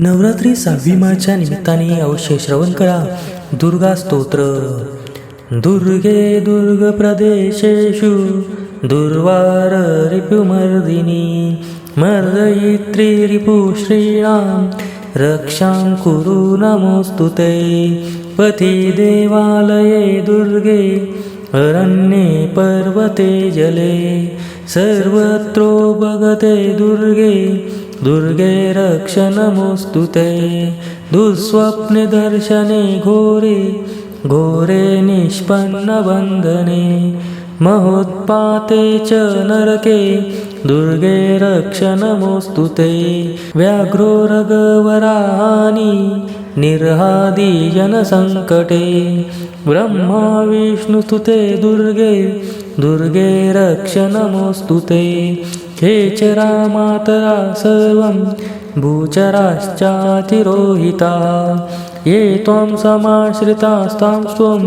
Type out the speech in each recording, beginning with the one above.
नवरात्री सहावी माळच्या निमित्ताने अवश्य श्रवण करा. दुर्गा स्तोत्र. दुर्गे दुर्ग प्रदेशेषु दुर्वार रिपुमर्दिनी मर्दयित्री रिपुश्रीणां रक्षां कुरु नमोऽस्तु ते. पथि देवालये दुर्गे अरण्ये पर्वते जले. सर्वत्रो भगते दुर्गे दुर्गे रक्षणमुस्तुते नमोऽस्तु दुःस्वप्ने दर्शने घोरे घोरे निष्पन्नबन्धने महोत्पाते च नरके दुर्गे रक्ष नमोऽस्तु ते निर्हादि ब्रह्मा विष्णुस्तुते दुर्गे दुर्गे रक्ष ते केचरा मातरा सर्वं भूचराश्चातिरोहिता। ये त्वं समाश्रितास्तां त्वं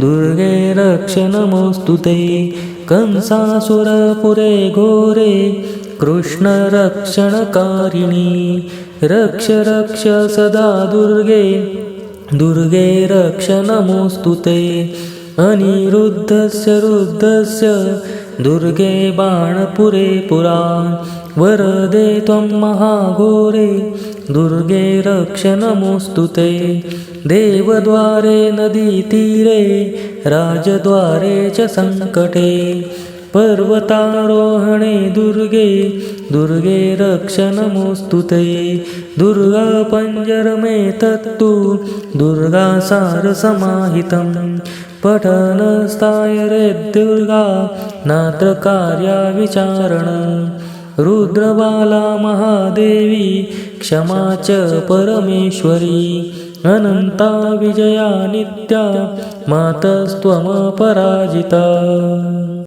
दुर्गे रक्ष नमोऽस्तु ते। कंसासुरपुरे घोरे कृष्णरक्षणकारिणी। रक्ष रक्ष सदा दुर्गे दुर्गे रक्ष नमोऽस्तु ते। अनिरुद्धस्य रुद्धस्य दुर्गे बाणपुरे पुरा वरदे त्वं महाघोरे दुर्गे रक्ष नमोऽस्तु ते. देवद्वारे नदीतीरे राजद्वारे च सङ्कटे पर्वतारोहणे दुर्गे दुर्गे रक्ष नमोऽस्तु ते। दुर्गा पञ्जरमेतत्तु दुर्गा सारसमाहितं पठनस्ताय रे दुर्गा नात्र कार्याविचारण रुद्रबाला महादेवी क्षमा च परमेश्वरी। अनन्ता विजया नित्या मातस्त्वमपराजिता।